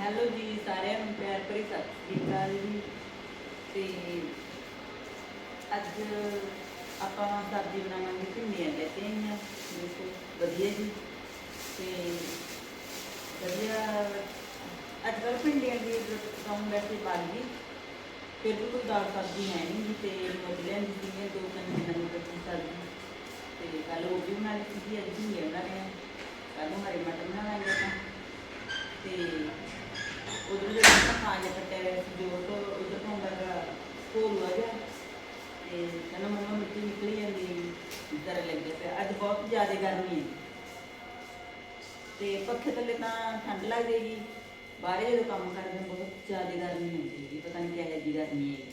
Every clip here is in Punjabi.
ਹੈਲੋ ਜੀ, ਸਾਰਿਆਂ ਨੂੰ ਪਿਆਰ ਭਰੀ ਸਤਿ ਸ੍ਰੀ ਅਕਾਲ ਜੀ। ਤੇ ਅੱਜ ਆਪਾਂ ਸਬਜ਼ੀ ਬਣਾਵਾਂਗੇ ਭਿੰਡੀਆਂ ਲੈ ਕੇ ਆਈਆਂ ਵਧੀਆ ਜੀ। ਤੇ ਵਧੀਆ, ਅੱਜ ਕੱਲ੍ਹ ਭਿੰਡੀਆਂ ਦੀ ਕੰਮ ਵੈਸੇ ਬਣ ਗਈ। ਫਿਰ ਵੀ ਕੋਈ ਦਾਲ ਸਬਜ਼ੀ ਹੈ ਨਹੀਂ ਜੀ, ਤੇ ਮੁੱਕ ਲਿਆਂਦੀ ਸੀਗੀਆਂ ਦੋ ਤਿੰਨ ਦਿਨਾਂ ਦੀ ਕੱਚੀ ਸਬਜ਼ੀ ਤੇ ਕੱਲ ਉਹ ਵੀ ਬਣਾ ਲਈ ਸੀ ਅੱਜ ਭਿੰਡੀਆਂ ਬਣਾ ਰਹੇ ਹਾਂ ਕੱਲ ਨੂੰ ਹਰੇ ਮਟਰ ਬਣਾ ਲਾਂਗੇ ਆਪਾਂ। ਤੇ ਉਧਰ ਜਿਹੜਾ ਆਪਾਂ ਖਾਣ ਕੱਟਿਆ ਹੋਇਆ ਸੀ ਜੋ ਤੋਂ ਉਧਰ ਤੋਂ ਦਾ ਕੋਲ ਆ ਗਿਆ। ਤੇ ਕਹਿੰਦਾ ਮੰਮਾ ਮਿੱਟੀ ਨਿਕਲੀ ਜਾਂਦੀ ਹੈ ਜ਼ਰਾ ਪਿਆ। ਅੱਜ ਬਹੁਤ ਜ਼ਿਆਦਾ ਗਰਮੀ ਹੈ। ਤੇ ਪੱਖੇ ਥੱਲੇ ਤਾਂ ਠੰਡ ਲੱਗ ਜਾਏਗੀ। ਬਾਹਰ ਜਦੋਂ ਕੰਮ ਕਰਦੇ ਬਹੁਤ ਜ਼ਿਆਦਾ ਗਰਮੀ ਹੁੰਦੀ ਹੈ ਪਤਾ ਨਹੀਂ ਕਿਹੋ ਜਿਹੀ ਗਰਮੀ ਹੈ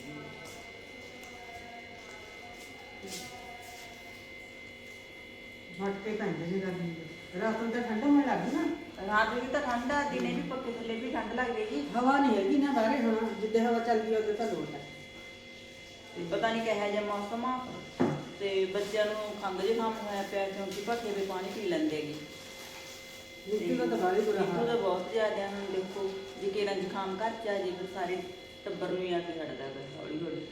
ਮਟਕੇ ਪੈਂਦੇ ਨੇ ਗਰਮੀ ਦੇ। ਰਾਤ ਨੂੰ ਤਾਂ ਠੰਡਾ ਹੋਣ ਲੱਗ ਨਾ। ਰਾਤ ਨੂੰ ਵੀ ਤਾਂ ਠੰਡ ਆ ਦਿਨੇ ਵੀ ਪੱਖੇ ਥੱਲੇ ਵੀ ਠੰਡ ਲੱਗ ਜਾਏਗੀ ਹਵਾ ਨਹੀਂ ਹੈਗੀ ਨਾ ਬਾਹਰੇ ਹੁਣ ਜਿੱਦੇ ਹਵਾ ਚੱਲਦੀ ਆ ਉਹਦੇ ਤਾਂ ਲੋਟ ਹੈ ਤੇ ਪਤਾ ਨਹੀਂ ਕਿਹੋ ਜਿਹਾ ਮੌਸਮ ਆ। ਤੇ ਬੱਚਿਆਂ ਨੂੰ ਖੰਘ ਜ਼ੁਕਾਮ ਹੋਇਆ ਪਿਆ ਕਿਉਂਕਿ ਪੱਖੇ ਦੇ ਪਾਣੀ ਪੀ ਲੈਂਦੇ ਹੈਗੇ। ਨੀਤੂ ਦਾ ਤਾਂ ਬਾਹਲੀ ਬੁਰਾ ਨੀਤੂ ਹਾਲ ਦਾ ਹੈ। ਬਹੁਤ ਜ਼ਿਆਦਾ ਹੁਣ ਦੇਖੋ ਜੇ ਕਿਰਾਂ ਜ਼ੁਕਾਮ ਘਰ ਚ ਆ ਜੇ ਫਿਰ ਸਾਰੇ ਟੱਬਰ ਨੂੰ ਹੀ ਆ ਕੇ ਛੱਡਦਾ ਗਾ ਹੌਲੀ ਹੌਲੀ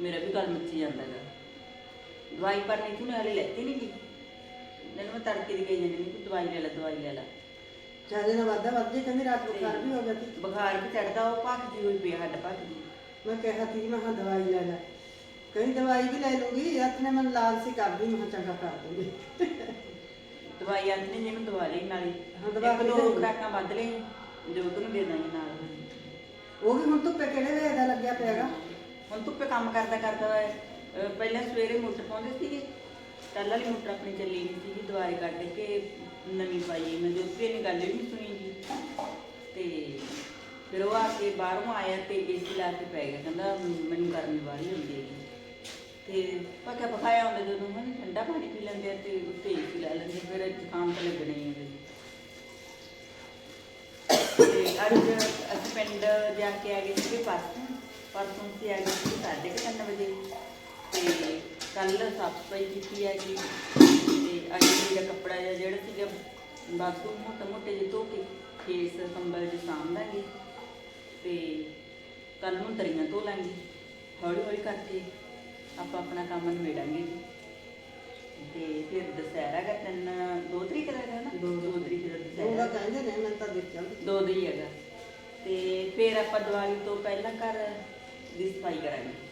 ਮੇਰਾ ਵੀ ਗੱਲ ਮੱਚੀ ਜਾਂਦਾ ਗਾ ਦਵਾਈ ਪਰ ਨੀਤੂ ਨੇ ਹਾਲੇ ਲੈਤੀ ਨਹੀਂ ਗੀ ਮੈਨੂੰ ਮੈਂ ਤੜਕੇ ਦੀ ਕਹੀ ਜਾਂਦੀ ਨਹੀਂ ਤੂੰ ਦਵਾਈ ਲੈ ਲੈ ਦਵਾਈ ਲੈ ਲੈ। ਚਾਹੇ ਨਾ ਵਾਧਾ ਵੱਧ ਕਹਿੰਦੀ ਰਾਤ ਬੁਖਾਰ ਵੀ ਹੋ ਗਿਆ ਸੀ। ਬੁਖਾਰ ਵੀ ਚੜਦਾ ਉਹ ਭੱਖ ਜੀ ਹੋਈ ਪਈ ਹੱਡ ਭੱਖ ਜੀ ਮੈਂ ਕਿਹਾ ਸੀ ਮੈਂ ਹਾਂ ਦਵਾਈ ਲੈ ਲੈ। ਕਹਿੰਦੀ ਦਵਾਈ ਵੀ ਲੈ ਲੂਗੀ ਹੱਥ ਨੇ ਮੈਨੂੰ ਲਾਲ ਸੀ ਕਰਦੀ ਮੈਂ ਚੰਗਾ ਕਰ ਦੂੰਗੀ। ਦਵਾਈ ਆਂਦੀ ਨੇ ਜਿਹਨੂੰ ਦਵਾ ਲਈ ਨਾਲੇ। ਹਾਂ, ਦਵਾ ਇੱਕ ਦੋ। ਖੁਰਾਕਾਂ ਵੱਧ ਲਈ ਜੋ ਤੈਨੂੰ ਦੇ ਦਾਂਗੇ ਨਾਲ। ਉਹ ਵੀ ਹੁਣ ਧੁੱਪੇ ਕਿਹੜੇ ਵੇਲੇ ਦਾ ਲੱਗਿਆ ਪਿਆਗਾ? ਹੁਣ ਧੁੱਪੇ ਕੰਮ ਕਰਦਾ ਕਰਦਾ ਪਹਿਲਾਂ ਸਵੇਰੇ ਮੋਟਰ ਪਾਉਂਦੇ ਸੀਗੇ ਕੱਲ ਵਾਲੀ ਮੋਟਰ ਆਪਣੀ ਚੱਲੀ ਨਹੀਂ ਸੀਗੀ ਦੁਆਰੇ ਕੱਢ ਕੇ ਨਵੀਂ ਪਾਈ ਮੈਂ ਜੋਤੀ ਨੇ ਗੱਲ ਵੀ ਨਹੀਂ ਸੁਣੀ ਜੀ ਤੇ ਫਿਰ ਉਹ ਆ ਕੇ ਬਾਹਰੋਂ ਆਇਆ ਤੇ ਏਸੀ ਲਾ ਕੇ ਪੈ ਗਿਆ। ਕਹਿੰਦਾ ਮੈਨੂੰ ਗਰਮੀ ਵਾਲੀ ਹੁੰਦੀ ਹੈਗੀ। ਤੇ ਪੱਕਾ ਪਕਾਇਆ ਹੁੰਦਾ ਜਦੋਂ ਹਨ ਠੰਡਾ ਪਾਣੀ ਪੀ ਲੈਂਦੇ ਆ ਤੇ ਉੱਤੇ ਏਸੀ ਲਾ ਲੈਂਦੇ ਫਿਰ ਜ਼ੁਕਾਮ ਤਾਂ ਲੱਗਣਾ ਹੀ ਹੈ ਤੇ ਅੱਜ ਅਸੀਂ ਪਿੰਡ ਜਾ ਕੇ ਆ ਗਏ ਸੀਗੇ ਪਰਸੋਂ। ਪਰਸੋਂ ਅਸੀਂ ਆ ਗਏ ਸੀ ਸਾਢੇ ਕੁ ਤਿੰਨ ਵਜੇ। ਤੇ ਕੱਲ ਸਾਫ਼ ਸਫ਼ਾਈ ਕੀਤੀ ਹੈ ਜੀ ਤੇ ਅੱਜ ਜਿਹੜਾ ਕੱਪੜਾ ਜਿਹਾ ਜਿਹੜਾ ਸੀਗਾ ਬਾਥੂ ਮੋਟੇ ਮੋਟੇ ਜਿਹੇ ਧੋ ਕੇ ਕੇਸ ਕੰਬਲ ਦੇ ਸਾਂਭ ਦਾਂਗੇ ਤੇ ਕੱਲ ਨੂੰ ਦਰੀਆਂ ਧੋ ਲਾਂਗੇ ਹੌਲੀ ਹੌਲੀ ਕਰਕੇ ਆਪਾਂ ਆਪਣਾ ਕੰਮ ਨਿਬੇੜਾਂਗੇ। ਜੀ ਤੇ ਫਿਰ ਦੁਸਹਿਰਾ ਦਾ ਤਿੰਨ ਦੋ ਤਰੀਕ ਦਾ ਹੈਗਾ ਨਾ? ਦੋ। ਦੋ ਤਰੀਕ ਦਾ ਦੁਸਹਿਰਾ। ਉਹਦਾ ਕਹਿੰਦੇ ਨੇ ਮੈਂ ਤਾਂ ਦੇਖਿਆ ਵੀ। ਦੋ ਦਾ ਹੀ ਹੈਗਾ। ਤੇ ਫਿਰ ਆਪਾਂ ਦੀਵਾਲੀ ਤੋਂ ਪਹਿਲਾਂ ਘਰ ਦੀ ਸਫ਼ਾਈ ਕਰਾਂਗੇ।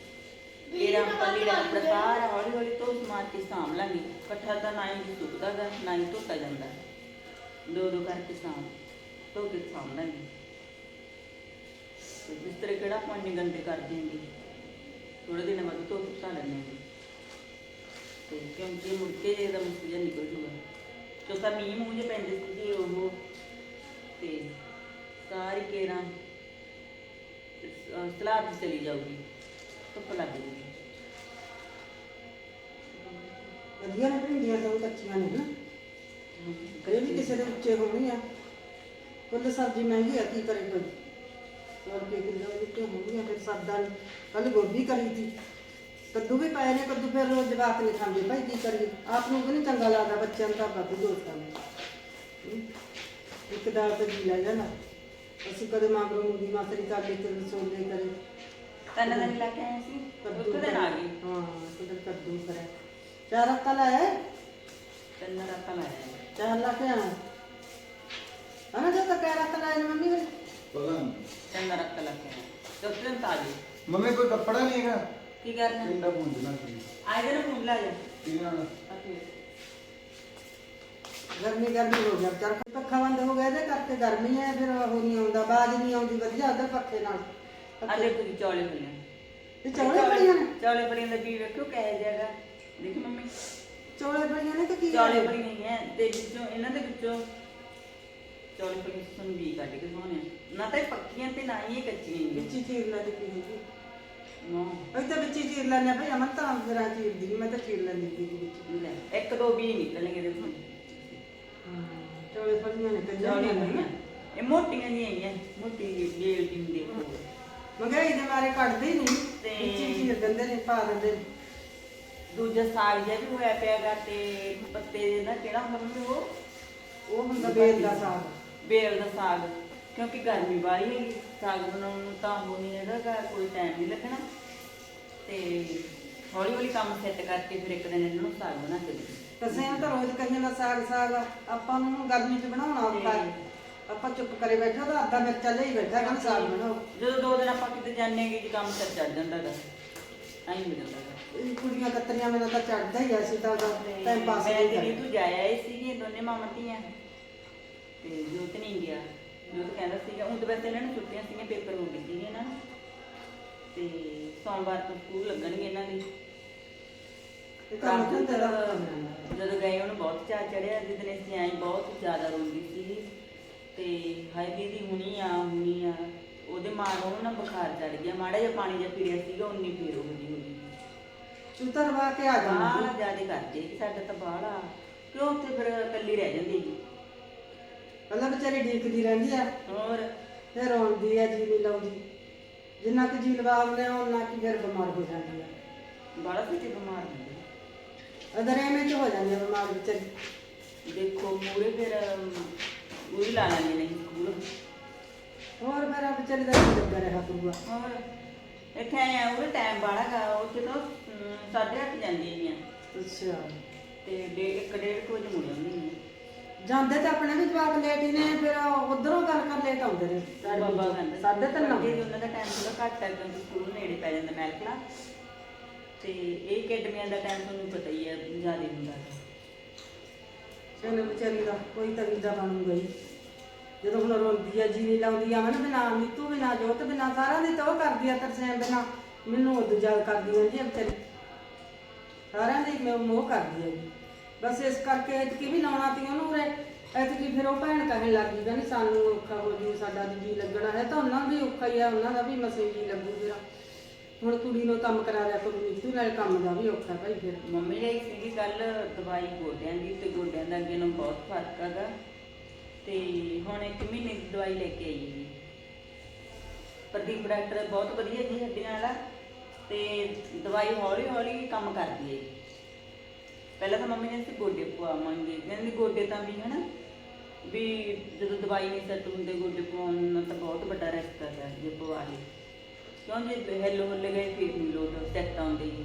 ਫਿਰ ਆਪਾਂ ਲੀੜਾ ਕੱਪੜਾ ਸਾਰਾ ਹੌਲੀ ਹੌਲੀ ਤੋਂ ਸਮਾਰ ਕੇ ਸਾਂਭ ਲਾਂਗੇ। ਇਕੱਠਾ ਤਾਂ ਨਾ ਹੀ ਸੁੱਕਦਾ ਗਾ ਨਾ ਹੀ ਧੋਤਾ ਜਾਂਦਾ। ਦੋ ਦੋ ਕਰਕੇ ਸਾਂਭ, ਧੋ ਕੇ ਸਾਂਭ ਲਾਂਗੇ। ਤੇ ਬਿਸਤਰੇ ਕਿਹੜਾ ਪਾਣੀ ਗੰਦੇ ਕਰ ਦੇਂਗੇ ਥੋੜੇ ਦਿਨਾਂ ਬਾਅਦ ਧੋ ਕੇ ਧਾ ਲੈਂਦੇ ਹਾਂ। ਤੇ ਕਿਉਂਕਿ ਮੁੜ ਕੇ ਇਹਦਾ ਮੁਸਕੀਲ ਨਿਕਲ ਜੂਗਾ। ਚੌਥਾ ਮੀਂਹ ਮੂੰਹ ਜੇ ਪੈਂਦੇ ਸੀਗੇ ਉਹ। ਤੇ ਸਾਰੀ ਕੇਰਾਂ ਸਲਾਬ ਚਲੀ ਜਾਊਗੀ। ਧੁੱਪ ਲੱਗ ਜੂਗੀ ਵਧੀਆ ਨੇ ਭਿੰਡੀਆਂ ਤਾਂ ਉਹ ਕੱਚੀਆਂ ਨੇ ਨਾ ਇਹ ਵੀ ਕਿਸੇ ਦੇ ਉੱਚੇ ਹੋਣੀ ਆ ਕੁੱਲ ਸਬਜ਼ੀ ਮਹਿੰਗੀ ਆ ਕੀ ਕਰੇ ਕੋਈ ਹੋਰ ਕੀ ਕਿਲੋ ਵਿੱਚ ਹੋਣਗੀਆਂ ਫਿਰ ਸਰਦਾਂ ਕੱਲ ਗੋਭੀ ਕਰੀ ਸੀ ਕੱਦੂ ਵੀ ਪਏ ਨੇ ਕੱਦੂ ਫਿਰ ਰੋਜ਼ ਜਵਾਕ ਨਹੀਂ ਖਾਂਦੇ ਭਾਈ ਕੀ ਕਰੀਏ ਆਪ ਨੂੰ ਵੀ ਨਹੀਂ ਚੰਗਾ ਲੱਗਦਾ ਬੱਚਿਆਂ ਨੂੰ ਤਾਂ ਆਪਾਂ ਵੀ ਦੋਸਤਾਂ ਨੇ ਇੱਕ ਦਾਲ ਤੇ ਜੀ ਲੈ ਜਾਣਾ ਅਸੀਂ ਕਦੇ ਮੰਗਰੋਂ ਮੂੰਗੀ ਮਾਸਰੀ ਕਰ ਲਈ ਤੇ ਸੋਲੇ ਕਰੇ ਤਿੰਨ ਦਿਨ ਲੈ ਕੇ ਆਏ ਸੀ ਉੱਥੇ ਦਿਨ ਆ ਗਈ ਹਾਂ। ਕੁਦਰ ਕੱਦੂ ਕਰੇ ਚਾਰ ਹੱਤਾ ਲਾਇਆ ਤਿੰਨ ਰਾਤਾਂ ਲਾਇਆ ਚਾਰ ਲਾ ਕੇ ਆਣਾ ਅਨਾ ਜੋ ਤਾਂ ਕਹਿ ਰਹਾ ਲਾਇਆ ਨੇ ਮੰਮੀ ਨੇ? ਪਤਾ ਨਹੀਂ ਤਿੰਨ ਰਾਤਾਂ ਲਾ ਕੇ ਆਏ। ਤੇ ਉੱਥੇ ਦਿਨ ਤਾਂ ਆ ਗਈ ਮੰਮੀ ਕੋਈ ਕੱਪੜਾ ਨਹੀਂ ਹੈਗਾ? ਕੀ ਕਰਨਾ ਪਿੰਡਾ ਪੁੰਜਣਾ ਸੀ ਆਏ ਦਿਨ ਫੋਨ ਲਾ ਜਾ। ਕੀ ਨਾਲ ਅਤੇ ਗਰਮੀ ਗਰਮੀ ਹੋ ਗਿਆ ਚਰ ਪੱਖਾ ਬੰਦ ਹੋ ਗਿਆ ਇਹਦੇ ਕਰਕੇ ਗਰਮੀ ਹੈ ਫਿਰ ਉਹ ਨਹੀਂ ਆਉਂਦਾ ਬਾਜ ਨਹੀਂ ਆਉਂਦੀ ਵਧੀਆ ਉਧਰ ਪੱਖੇ ਨਾਲ। ਆ ਦੇਖੋ ਜੀ ਚੌਲੇ ਫੁੱਲੇ ਇਹ ਚੌਲੇ ਬੜੀਆਂ ਨੇ ਚੌਲੇ ਫਲੀਆਂ ਦਾ ਵੀ ਵੇਖੋ ਕਿਹੋ ਜਿਹਾ ਹੈਗਾ। ਦੇਖੀ ਮੰਮੀ। ਚੌਲੇ ਬੜੀਆਂ ਨੇ ਕਿ ਕੀ ਚੌਲੇ ਫਲੀਆਂ ਹੀ ਹੈ ਤੇ ਵਿੱਚੋਂ ਇਹਨਾਂ ਦੇ ਵਿੱਚੋਂ ਚੌਲੇ ਫਲੀਆਂ ਸੁਣ ਵੀ ਕੱਢ ਕੇ ਸੋਹਣੇ ਨਾ ਤਾਂ ਇਹ ਪੱਕੀਆਂ ਤੇ ਨਾ ਹੀ ਇਹ ਕੱਚੀਆਂ ਹੀ ਵਿੱਚੀ ਚੀਰ ਲੈ ਦਿੱਤੀ ਹੈਗੀ ਨੋ। ਅਸੀਂ ਤਾਂ ਵਿੱਚੀ ਚੀਰ ਲੈਣੇ ਭਾਈ ਅਮਨ ਤਾਂ ਜਰਾ ਚੀਰਦੀ ਨੀ, ਮੈਂ ਤਾਂ ਚੀਰ ਲੈਂਦੀ ਸੀ ਵਿੱਚ। ਲੈ ਇੱਕ ਦੋ ਵੀ ਨਿਕਲਣਗੇ ਦੇ ਵਿੱਚੋਂ ਚੌਲੇ ਬੜੀਆਂ ਨੇ ਚੌਲੇ ਕੰਜਾਲੀਆਂ ਫਲੀਆਂ ਨੇ ਇਹ ਮੋਟੀਆਂ ਜਿਹੀਆਂ ਹੀ ਹੈ ਮੋਟੀ ਬੇਲ ਦੀ ਦੇਖੋ ਮਹਿੰਗਾਈ ਦੇ ਮਾਰੇ ਕੱਢਦੇ ਹੀ ਨਹੀਂ। ਤੇ- ਵਿੱਚੀ ਚੀਰ ਦਿੰਦੇ ਨੇ ਪਾ ਦਿੰਦੇ ਨੇ। ਦੂਜਾ ਸਾਗ ਜਿਹਾ ਵੀ ਹੋਇਆ ਪਿਆਗਾ ਤੇ ਪੱਤੇ ਦੇ ਨਾ ਕਿਹੜਾ ਹੁੰਦਾ ਮੰਮੀ ਉਹ? ਉਹ ਹੁੰਦਾ ਬੇਲ ਦਾ ਸਾਗ। ਬੇਲ ਦਾ ਸਾਗ। ਕਿਉਂਕਿ ਗਰਮੀ ਵਾਲੀ ਹੈ ਸਾਗ ਬਣਾਉਣ ਨੂੰ ਤਾਂ ਹੋ ਨਹੀਂ ਹੈਗਾ ਗਾ, ਕੋਈ ਟਾਈਮ ਨਹੀਂ ਲੱਗਣਾ। ਤੇ ਹੌਲੀ ਹੌਲੀ ਕੰਮ ਸੈੱਟ ਕਰਕੇ ਫਿਰ ਇੱਕ ਦਿਨ ਇਹਨਾਂ ਨੂੰ ਸਾਗ ਬਣਾ ਕੇ ਦੇ ਕਸੇ ਤਾਂ ਰੋਜ਼ ਕਹੀਏ ਨਾ ਸਾਗ ਸਾਗ ਆਪਾਂ ਨੂੰ ਗਰਮੀ 'ਚ ਬਣਾਉਣਾ ਔਖਾ। ਹੈ। ਆਪਾਂ ਚੁੱਪ ਕਰੇ ਬੈਠਾ ਤਾਂ ਅੱਧਾ ਮਿਰਚਾ ਲਈ ਬੈਠਾ ਕਹਿੰਦਾ ਸਾਗ ਬਣਾਓ। ਜਦੋਂ ਦੋ ਦਿਨ ਆਪਾਂ ਕਿਤੇ ਜਾਂਦੇ ਜੀ ਕੰਮ ਚੜ ਜਾਂਦਾ ਗਾ। ਐਂ ਹੋ ਜਾਂਦਾ ਇਹ ਕੁੜੀਆਂ ਕਤਰੀਆਂ ਮੈਨੂੰ ਤਾਂ ਚੜਦਾ ਹੀ ਆ ਸੀ ਤਾਂ ਟਾਈਮ ਪਾਸ ਮੈਂ ਨਹੀਂ ਤੇ ਜਾਇਆ ਆਏ ਸੀਗੇ ਦੋਨੇ ਮਾਮਾ ਧੀਆਂ। ਤੇ ਜੋਤ ਨਹੀਂ ਗਿਆ। ਜੋਤ ਕਹਿੰਦਾ ਸੀਗਾ ਹੁਣ ਤਾਂ ਵੈਸੇ ਇਹਨਾਂ ਨੂੰ ਛੁੱਟੀਆਂ ਸੀਗੀਆਂ ਪੇਪਰ ਹੋ ਗਏ ਸੀਗੇ ਨਾ। ਤੇ ਸੋਮਵਾਰ ਤੋਂ ਸਕੂਲ ਲੱਗਣਗੇ ਇਹਨਾਂ ਦੇ। ਇਹ ਤਾਂ ਤੇਰਾ ਜਦੋਂ ਗਏ ਉਹਨੂੰ ਬਹੁਤ ਚਾਅ ਚੜਿਆ ਜਿੱਦਣ ਅਸੀਂ ਆਏ ਬਹੁਤ ਜ਼ਿਆਦਾ ਰੋਂਦੀ ਸੀ। ਤੇ ਹਾਏ ਦੀਦੀ ਹੁਣੀ ਆ ਹੁਣੀ ਆ। ਉਹਦੇ ਮਾਂ ਨੂੰ ਨਾ ਬੁਖਾਰ ਚੜ ਗਿਆ। ਮਾੜਾ ਜਿਹਾ ਪਾਣੀ ਜਿਹਾ ਪੀੜਿਆ ਸੀਗਾ ਉਨੀ ਫੇਰ ਉਹ ਜੀ ਹੋ ਗਈ ਚੁਤਰਵਾ ਕੇ ਆ ਬਾਹਲਾ ਜਾਂਦੀ ਜ਼ਿਆਦਾ ਕਰਦੇ ਕਿ ਸਾਡਾ ਤਾਂ ਬਾਹਲਾ। ਕਿਉਂ ਉੱਥੇ ਫਿਰ ਇਕੱਲੀ ਰਹਿ ਜਾਂਦੀ ਜੀ ਪਹਿਲਾਂ ਵਿਚਾਰੀ ਡੀਕਦੀ ਰਹਿੰਦੀ ਆ। ਹੋਰ? ਫਿਰ ਰੋਂਦੀ ਆ ਜੀ ਨਹੀਂ ਲਾਉਂਦੀ। ਜਿੰਨਾ ਕੁ ਜੀ ਲਵਾਉਂਦੇ ਆ ਉਹਨਾਂ ਕੀ ਫਿਰ ਬਿਮਾਰ ਹੋ ਜਾਂਦੀ ਆ। ਬਾਹਲਾ ਸਿੱਟੇ ਬਿਮਾਰ ਹੁੰਦੇ ਅਦਰ ਐਵੇਂ ਚ ਹੋ ਜਾਂਦੀ ਆ ਬਿਮਾਰ ਵਿਚਾਰੀ। ਦੇਖੋ ਮੂਰੇ ਫਿਰ ਉਹੀ ਲਾ ਲੈਂਦੇ ਨੇ ਸਕੂਲ ਹੋਰ ਮੇਰਾ ਵਿਚਾਰੀ ਦਾ ਕੀ ਲੱਗਾ ਰਿਹਾ ਕਰੂਗਾ? ਹੋਰ ਇੱਥੇ ਆਏ ਆ ਉਹਦੇ ਟਾਈਮ ਬਾਹਲਾ ਗਾ ਉੱਥੇ ਤਾਂ ਅਮ, ਸਾਢੇ ਅੱਠ ਜਾਂਦੀ ਆ। ਅੱਛਾ। ਤੇ ਡੇ ਇੱਕ ਡੇਢ ਕੁ ਵਜੇ ਮੁੜ ਆਉਂਦੀ ਆ ਜਾਂਦੇ ਤਾਂ ਆਪਣੇ ਵੀ ਜਵਾਕ ਲੇਟ ਹੀ ਨੇ ਫਿਰ ਉਧਰੋਂ ਗੱਲ ਕਰ ਲੇਟ ਆਉਂਦੇ ਨੇ। ਬਾਬਾ ਕਹਿੰਦਾ ਸਾਢੇ ਤਿੰਨ ਉਹਨਾਂ ਦਾ ਟਾਈਮ ਥੋੜਾ ਘੱਟ ਹੈ ਕਿਉਂਕਿ ਸਕੂਲ ਨੇੜੇ ਪੈ ਜਾਂਦਾ ਮੈਲਕਲਾ ਤੇ ਇਹ ਅਕੈਡਮੀਆਂ ਦਾ ਟਾਈਮ ਤੁਹਾਨੂੰ ਪਤਾ ਹੀ ਹੈ ਜ਼ਿਆਦਾ ਹੁੰਦਾ ਹੈ। ਚਲੋ ਵਿਚਾਰੀ ਦਾ ਕੋਈ ਤਾਂ ਬਣੂਗਾ ਹੀ ਜਦੋਂ ਹੁਣ ਰੋਂਦੀ ਆ, ਜੀ ਲਾਉਂਦੀ ਆ ਮਨ ਬਿਨਾ ਨੀਤੂ, ਬਿਨਾ ਜੋਤ, ਬਿਨਾ ਸਾਰਿਆਂ ਦੀ, ਤਾਂ ਕਰਦੀ ਆ ਤਰਸੇਮ ਬਿਨਾ। ਮੈਨੂੰ ਉਹ ਦੂਜਾ ਕਰਦੀ ਆ ਜੀ ਵਿਚਾਰੀ। ਸਾਰਿਆਂ ਦੀ ਮੈਂ ਮੋਹ ਕਰਦੀ ਆ ਜੀ। ਬਸ ਇਸ ਕਰਕੇ ਇਤਕੀ ਵੀ ਲਾਉਣਾ ਤੀ ਉਹਨੂੰ ਰੇ ਇਤਕੀ ਫਿਰ ਉਹ ਭੈਣ ਕਹਿਣ ਗਈ, ਕਹਿੰਦੀ ਸਾਨੂੰ ਔਖਾ ਹੋ ਜੀ, ਸਾਡਾ ਜੀ ਲੱਗਣਾ ਹੈ, ਤਾਂ ਉਹਨਾਂ ਵੀ ਔਖਾ ਹੀ ਆ, ਉਹਨਾਂ ਦਾ ਵੀ ਮਸੇ ਜੀ ਲੱਗੂ ਫਿਰ ਹੁਣ ਕੁੜੀ ਨੂੰ ਕੰਮ ਕਰਾ ਲਿਆ ਕਰੂ, ਨੀਤੂ ਨਾਲ ਕੰਮ ਦਾ ਵੀ ਔਖਾ ਭਾਈ ਫਿਰ। ਮੰਮੀ ਲਈ ਸੀਗੀ ਕੱਲ ਦਵਾਈ ਗੋਡਿਆਂ ਦੀ ਤੇ ਗੋਡਿਆਂ ਦਾ ਅੱਗੇ ਨੂੰ ਬਹੁਤ ਫ਼ਰਕ ਹੈਗਾ। ਤੇ ਹੁਣ ਇੱਕ ਮਹੀਨੇ ਦੀ ਦਵਾਈ ਲੈ ਕੇ ਆਈ ਜੀ ਪ੍ਰਦੀਪ ਡਾਕਟਰ ਬਹੁਤ ਵਧੀਆ ਜੀ ਹੱਡੀਆਂ ਵਾਲਾ ਤੇ ਦਵਾਈ ਹੌਲੀ ਹੌਲੀ ਕੰਮ ਕਰਦੀ ਹੈ। ਜੀ ਪਹਿਲਾਂ ਤਾਂ ਮੰਮੀ ਨੇ ਸੀ ਗੋਡੇ ਪਵਾਵਾਂਗੇ, ਕਹਿੰਦੀ ਗੋਡੇ ਤਾਂ ਵੀ ਹਨਾ, ਵੀ ਜਦੋਂ ਦਵਾਈ ਨਹੀਂ ਸੈੱਟ ਹੁੰਦੇ, ਗੋਡੇ ਪਵਾਉਣ ਨਾਲ ਤਾਂ ਬਹੁਤ ਵੱਡਾ ਰਿਸਕ ਹੈ ਜੇ ਪਵਾ ਲਈ ਕਿਉਂ ਜੇ? ਹੈਲੋ ਹੱਲੇ ਗਏ ਫਿਰ ਨਹੀਂ ਲੋਡ ਸੈੱਟ ਆਉਂਦੇ ਜੀ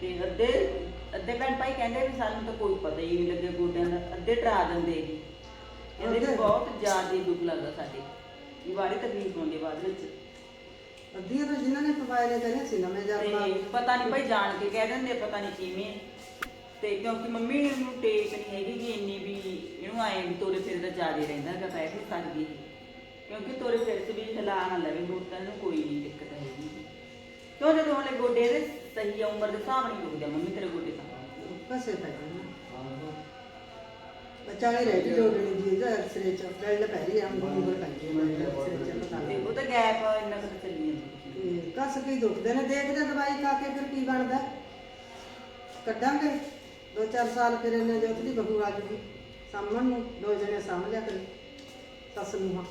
ਤੇ ਅੱਧੇ ਅੱਧੇ ਭੈਣ ਭਾਈ ਕਹਿੰਦੇ ਵੀ ਸਾਨੂੰ ਤਾਂ ਕੋਈ ਪਤਾ ਹੀ ਨਹੀਂ ਲੱਗਿਆ ਗੋਡਿਆਂ ਦਾ ਅੱਧੇ ਡਰਾ ਦਿੰਦੇ। ਜੀ ਇਹਦੇ ਅੱਧੇ? ਵਿੱਚ ਬਹੁਤ ਜ਼ਿਆਦਾ ਦੁੱਖ ਲੱਗਦਾ ਸਾਡੇ। ਵੀ ਬਾੜੀ ਤਕਲੀਫ ਹੁੰਦੀ ਬਾਅਦ ਵਿੱਚ। ਅੱਧੀਆਂ ਤਾਂ ਜਿਨ੍ਹਾਂ ਨੇ ਪਵਾਏ ਨੇ ਕਹਿੰਦੇ ਸੀ ਨਾ ਮੈਂ ਜਦ ਤੇ ਪਤਾ ਨਹੀਂ ਭਾਈ ਜਾਣ ਕੇ ਕਹਿ ਦਿੰਦੇ ਪਤਾ ਨਹੀਂ ਕਿਵੇਂ। ਤੇ ਕਿਉਂਕਿ ਮੰਮੀ ਨੂੰ ਟੇਕ ਨਹੀਂ ਹੈਗੀ ਕਿ ਇੰਨੀ ਵੀ ਇਹਨੂੰ ਆਏ ਵੀ ਤੋਰੇ ਫਿਰ ਦਾ ਜ਼ਿਆਦਾ ਰਹਿੰਦਾ ਹੈਗਾ ਬੈਠ ਨਹੀਂ ਸਕਦੀ। ਇਹ। ਕਿਉਂਕਿ ਤੋਰੇ ਫਿਰ ਤੇ ਵੀ ਹਿਲਾ ਨਾ ਲਵੇ ਹੋਰ ਤਾਂ ਇਹਨੂੰ ਕੋਈ ਨਹੀਂ ਦਿੱਕਤ ਹੈਗੀ। ਕਿਉਂ ਜਦੋਂ ਹਲੇ ਗੋਡੇ ਦੇ ਸਹੀ ਉਮਰ ਦੇ ਹਿਸਾਬ ਨਹੀਂ ਦੁਖਦੇ ਮੰਮੀ ਤੇਰੇ ਗੋਡੇ ਤਾਂ। ਕਸੇ ਪੈ ਬਚਾਲੇ ਰਹਿ ਗਈ ਜੋੜਨੀ ਜੀ ਦਾ ਅਕਸਰੇ ਚ ਗੱਲ ਪੈ ਰਹੀ ਆ ਉਂਗਲ ਪੈ ਗਈ ਮੇਰੇ ਅਕਸਰੇ ਚ ਪਤਾ ਤੇ ਨਹੀਂ ਉਹ ਤਾਂ ਗੈਪ ਇੰਨਾ ਕੁ ਤਾਂ ਚੱਲੀ ਜਾਂਦੀ। ਤੇ ਕਸ ਕੀ ਦੁਖਦੇ ਨੇ ਦੇਖਦੇ ਦਵਾਈ ਖਾ ਕੇ ਫਿਰ ਕੀ ਬਣਦਾ। ਕੱਢਾਂਗੇ ਦੋ ਚਾਰ ਸਾਲ ਫਿਰ ਇਹਨੇ ਜੋਤ ਦੀ ਬਹੂ ਆ ਜੂਗੀ। ਸਾਂਭਣ ਨੂੰ ਦੋ ਜਣੇ ਸਾਂਭ ਲਿਆ ਕਰੇ। ਸੱਸ ਨੂੰ ਹਾਂ।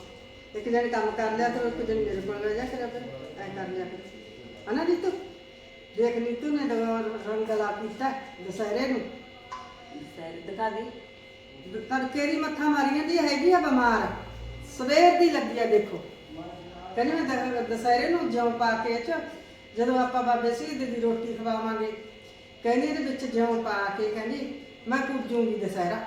ਇੱਕ ਜਣੇ ਕੰਮ ਕਰ ਲਿਆ ਕਰੋ ਇੱਕ ਜਣੇ ਮੇਰੇ ਕੋਲ ਰਹਿ ਜਾ ਕਰਿਆ ਫਿਰ ਐ ਕਰ ਲਿਆ ਕਰ। ਹਨਾ ਨੀਤੂ? ਦੇਖ ਨੀਤੂ ਨੇ ਦਵਾ ਰੰਗ ਲਾ ਕੀਤਾ ਦਸਹਿਰੇ ਨੂੰ। ਸੈਰ ਦਿਖਾ ਦੇ। ਤੜਕੇ ਦੀ ਮੱਥਾ ਮਾਰੀ ਜਾਂਦੀ ਹੈਗੀ ਆ ਬਿਮਾਰ। ਸਵੇਰ ਦੀ ਲੱਗੀ ਆ ਦੇਖੋ। ਕਹਿੰਦੀ ਮੈਂ ਦ- ਦਸਹਿਰੇ ਨੂੰ ਜਿਉਂ ਪਾ ਕੇ ਚ ਜਦੋਂ ਆਪਾਂ ਬਾਬੇ ਸ਼ਹੀਦ ਦੀ ਰੋਟੀ ਖਵਾਵਾਂਗੇ ਕਹਿੰਦੀ ਇਹਦੇ ਵਿੱਚ ਜਿਉਂ ਪਾ ਕੇ ਕਹਿੰਦੀ ਮੈਂ ਪੂਜੂਗੀ ਦਸਹਿਰਾ।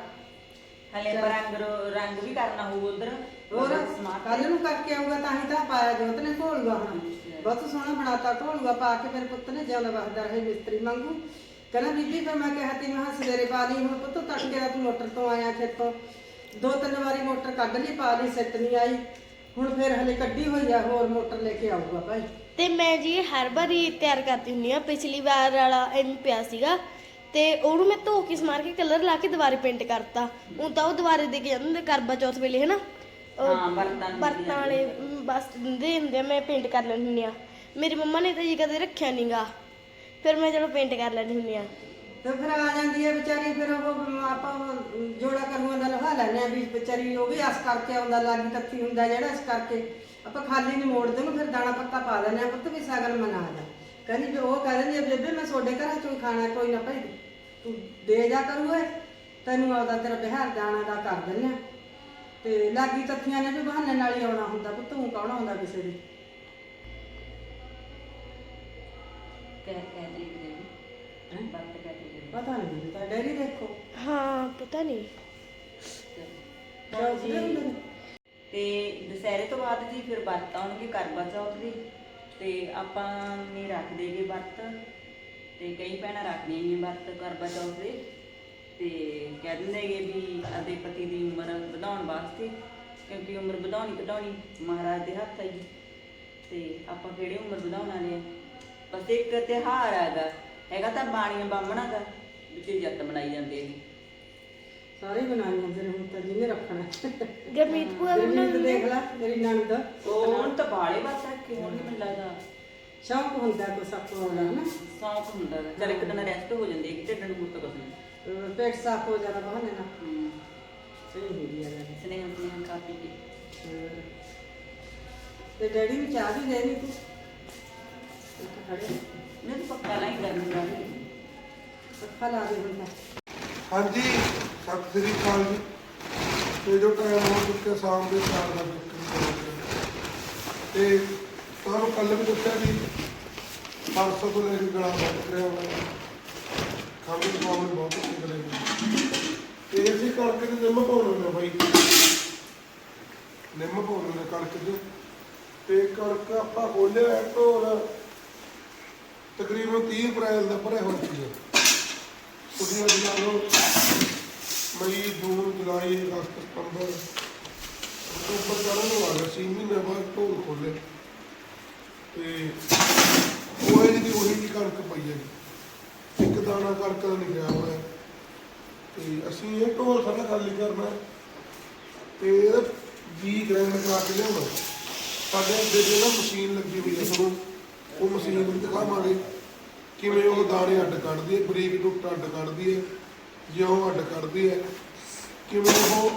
ਹਲੇ ਪਰ ਰੰਗ ਰੋ- ਰੰਗ ਵੀ ਕਰਨਾ ਹੋਊ ਉਧਰ। ਹੋਰ ਸਮਾਰਟ ਕੱਲ ਨੂੰ ਕਰਕੇ ਆਊਗਾ ਤਾਂ ਹੀ ਤਾਂ ਪਾਇਆ ਜੋਤ ਨੇ ਢੋਲੂਆ ਹੁਣ ਬਹੁਤ ਸੋਹਣਾ ਬਣਾਤਾ ਢੋਲੂਆ ਪਾ ਕੇ ਫਿਰ ਪੁੱਤ ਨੇ ਜਿਉਂ ਵਸਦਾ ਰਹੇ ਮਿਸਤਰੀ ਮੰਗੂ ਕਹਿੰਦਾ ਬੀਬੀ ਫਿਰ ਮੈਂ ਕਿਹਾ ਤੀ ਮੈਂ ਕਿਹਾ ਸਵੇਰੇ ਪਾ ਲਈ ਹੁਣ ਪੁੱਤ ਤੜਕੇ ਦਾ ਤੂੰ ਮੋਟਰ ਤੋਂ ਆਇਆ ਖੇਤੋਂ। ਦੋ ਤਿੰਨ ਵਾਰੀ ਮੋਟਰ ਕੱਢ ਲਈ ਪਾ ਲਈ ਸਿੱਟ ਨਹੀਂ ਆਈ। ਹੁਣ ਫਿਰ ਹਲੇ ਕੱਢੀ ਹੋਈ ਆ ਹੋਰ ਮੋਟਰ ਲੈ ਕੇ ਆਊਗਾ ਭਾਈ। ਤੇ ਮੈਂ ਜੀ ਹਰ ਵਾਰੀ ਤਿਆਰ ਕਰਦੀ ਹੁੰਦੀ ਆ ਪਿਛਲੀ ਵਾਰ ਵਾਲਾ ਐਵੇਂ ਪਿਆ ਸੀਗਾ। ਤੇ ਉਹਨੂੰ ਮੈਂ ਧੋ ਕੇ ਸਮਾਰ ਕੇ ਕਲਰ ਲਾ ਕੇ ਦੁਬਾਰੇ ਪੇਂਟ ਕਰਤਾ। ਹੁਣ ਤਾਂ ਉਹ ਦੁਬਾਰੇ ਦੇ ਕੇ ਜਾਂਦੇ ਹੁੰਦੇ ਕਰਵਾ ਚੌਥ ਵੇਲੇ ਹਨਾ? ਹਾਂ, ਵਾਲੇ ਮ, ਬਸ ਦਿੰਦੇ ਹੁੰਦੇ ਆ ਮੈਂ ਪੇਂਟ ਕਰ ਲੈਂਦੀ ਹੁੰਦੀ ਆ ਮੇਰੀ ਮੰਮਾ ਨੇ ਤਾਂ ਜੀ ਕਦੇ ਰੱਖਿਆ ਨਹੀਂਗਾ ਫਿਰ ਮੈਂ ਚਲੋ ਪੇਂਟ ਕਰ ਲੈਂਦੀ ਹੁੰਦੀ ਆ ਤੇ ਫਿਰ ਆ ਜਾਂਦੀ ਹੈ ਵਿਚਾਰੀ ਫਿਰ ਉਹ ਆਪਾਂ ਜੋੜਾ ਕਰੂਆਂ ਦਾ ਲਹਾ ਲੈਣੇ ਆ ਵੀ ਵਿਚਾਰੀ ਉਹ ਵੀ ਅਸ ਕਰਕੇ ਆਉਂਦਾ ਲਾਗੀ ਕੱਥੀ ਹੁੰਦਾ ਜਿਹੜਾ ਇਸ ਕਰਕੇ। ਆਪਾਂ ਖਾਲੀ ਨਹੀਂ ਮੋੜਦੇ ਨੂੰ ਫਿਰ ਦਾਣਾ ਪੱਤਾ ਪਾ ਦਿੰਦੇ ਆ ਪੁੱਤ ਵੀ ਸਗਲ ਮਨਾ ਜਾ ਕਹਿੰਦੀ ਵੀ ਉਹ ਕਹਿ ਦਿੰਦੀ ਆ ਬੇਬੇ ਮੈਂ ਤੁਹਾਡੇ ਘਰਾਂ ਚੋਂ ਹੀ ਖਾਣਾ ਕੋਈ ਨਾ ਭਾਈ। ਤੂੰ ਦੇ ਜਾ ਕਰੂ ਏ ਤੈਨੂੰ ਆਪਦਾ ਤੇਰਾ ਬਿਹਾਰ ਦਾਣਾ ਦਾ ਕਰ ਦਿੰਦੇ ਆ। ਤੇ ਲਾਗੀ ਤੱਥੀਆਂ ਨੇ ਵੀ ਬਹਾਨੇ ਨਾਲ ਹੀ ਆਉਣਾ ਹੁੰਦਾ ਪੁੱਤ ਤੂੰ ਕੌਣ ਆਉਂਦਾ ਕਿਸੇ ਦੇ? ਕਹਿ ਕਹਿ ਦੇ ਦੇ ਬਾਤ ਕਹਿ ਦੇ ਦੇ ਪਤਾ ਨਹੀਂ ਤਾਂ ਡੈਰੀ ਦੇਖੋ। ਹਾਂ ਪਤਾ ਨਹੀਂ ਜੀ। ਤੇ ਦੁਸਹਿਰੇ ਤੋਂ ਬਾਅਦ ਜੀ ਫਿਰ ਵਰਤ ਆਉਣਗੇ ਕਰਵਾ ਚੌਥ ਦੇ ਤੇ ਆਪਾਂ ਨੇ ਰੱਖ ਦੇਗੇ ਵਰਤ। ਤੇ ਕਈ ਭੈਣਾਂ ਰੱਖਦੀਆਂ ਨੇ ਵਰਤ ਕਰਵਾ ਚੌਥ ਦੇ। ਤੇ ਕਹਿ ਦਿੰਦੇਗੇ ਵੀ ਆਦੇ ਪਤੀ ਦੀ ਉਮਰ ਵਧਾਉਣ ਵਾਸਤੇ ਕਿਉਂਕਿ ਉਮਰ ਵਧਾਉਣੀ ਘਟਾਉਣੀ ਮਹਾਰਾਜ ਦੇ ਹੱਥ ਹੈ ਜੀ ਤੇ ਆਪਾਂ ਕਿਹੜੀ ਉਮਰ ਵਧਾਉਣ ਵਾਲੇ ਆ? ਬਸ ਇੱਕ ਤਿਉਹਾਰ ਹੈਗਾ। ਹੈਗਾ ਤਾਂ ਬਾਣੀਆਂ ਬਾਹਮਣਾ ਦਾ ਵਿੱਚ ਜੱਤ ਮਨਾਈ ਜਾਂਦੇ ਨੇ ਸਾਰੇ ਹੀ ਬਣਾਈ ਜਾਂਦੇ ਨੇ ਹੁਣ ਤਾਂ ਜਿਹਨੇ ਰੱਖਣਾ। ਗਰਮੀਤ ਭੂਆ ਵੀ ਗੁਰਮੀਤ ਦੇਖ ਲੈ ਮੇਰੀ ਨਣਦ। ਉਹ ਹੁਣ ਤਾਂ ਬਾਲੇ ਬਸ ਰੱਖੇ ਹੋਣਗੇ ਮੈਨੂੰ ਲੱਗਦਾ ਸ਼ੌਂਕ ਹੁੰਦਾ ਕੋ ਸਭ ਤੋਂ ਵੱਡਾ ਨਾ ਸੌਂਕ ਹੁੰਦਾ ਗਾ। ਚੱਲ ਇੱਕ ਦਿਨ ਰੈਸਟ ਹੋ ਜਾਂਦੀ ਹੈ ਕਿ ਢਿੱਡ ਨੂੰ ਗੁੱਤ ਕੁਛ ਨਹੀਂ। ਅਹ ਪੇਟ ਸਾਫ਼ ਹੋ ਜਾਣਾ ਬਹਾਨੇ ਨਾਲ ਹੂੰ। ਸਹੀ ਹੁੰਦੀ ਆ ਗੱਲ ਸਨੇਹ ਸਨੇਹ ਖਾ ਪੀ। ਕੇ ਹੋਰ। ਤੇ ਡੈਡੀ ਵੀ ਚਾਹ ਵੀ ਲੈਣੀ ਤੂੰ? ਇੱਥੇ ਖੜੇ ਮੈਂ ਤਾਂ ਪੱਕਾ ਲਾਈ ਗਰਮੀ ਦਾ। ਵੀ ਅੱਖਾਂ ਲਾ ਦੇ ਹੁੰਦਾ ਹਾਂਜੀ ਸਤਿ ਸ੍ਰੀ ਅਕਾਲ ਜੀ। ਤੇ ਜੋ ਟਾਈਮ ਹੋ ਚੁੱਕਿਆ ਸ਼ਾਮ ਦੇ 4 ਵਜੇ ਤੇ ਤੁਹਾਨੂੰ ਕੱਲ ਵੀ ਦੱਸਿਆ ਵੀ ਪਰਸੋਂ ਤੋਂ ਲੈ ਕੇ ਗਲਾ ਬੱਟ ਰਿਹਾ ਹੋਇਆ ਖਾਂਦੇ ਸਵਾਮੀ ਬਹੁਤ ਨਿਕਲੇ ਨੇ। ਤੇ ਅਸੀਂ ਕਣਕ ਦੇ ਨਿੰਮ ਪਾਉਣੇ ਨੇ ਬਾਈ। ਨਿੰਮ ਪਾਉਣੇ ਨੇ ਕਣਕ ਦੇ ਤੇ ਕਣਕ ਆਪਾਂ ਖੋਲਿਆ ਢੋਲ ਤਕਰੀਬਨ 30 ਅਪ੍ਰੈਲ ਦਾ ਭਰੇ ਹੋਇਆ ਸੀ। ਤੁਸੀਂ ਅੱਜ ਲਾ ਲਓ ਮਈ, ਜੂਨ, ਜੁਲਾਈ, ਅਗਸਤ, ਸਤੰਬਰ, ਅਕਤੂਬਰ ਚੜ੍ਹਨ ਨੂੰ ਸੀ। ਮਹੀਨੇ ਬਾਅਦ ਢੋਲ ਖੋਲੇ ਤੇ ਉਹ ਹੈ ਜਿਹਦੀ ਉਹੀ ਦੀ ਕਣਕ ਪਈ ਹੈ। ਇੱਕ ਦਾਣਾ ਕਣਕ ਦਾ ਨਹੀਂ ਗਿਆ ਹੋਇਆ ਤੇ ਅਸੀਂ ਇਹ ਢੋਲ ਸਾਡਾ ਖਾਲੀ ਕਰਨਾ ਤੇ ਇਹਦਾ ਵੀ ਗ੍ਰੈਂਡ ਕਰਾ ਕੇ ਲਿਆਉਣਾ ਸਾਡੇ ਅੱਗੇ ਜਿਹੜਾ ਮਸ਼ੀਨ ਲੱਗੀ ਹੋਈ ਹੈ ਤੁਹਾਨੂੰ ਉਹ ਮਸ਼ੀਨ ਵੀ ਦਿਖਾਵਾਂਗੇ। ਕਿਵੇਂ ਉਹ ਦਾਣੇ ਅੱਡ ਕੱਢਦੀ ਹੈ, ਬਰੀਕ ਟੁੱਟ ਅੱਡ ਕੱਢਦੀ ਹੈ ਜਿਉਂ ਅੱਡ ਕੱਢਦੀ ਹੈ, ਕਿਵੇਂ ਉਹ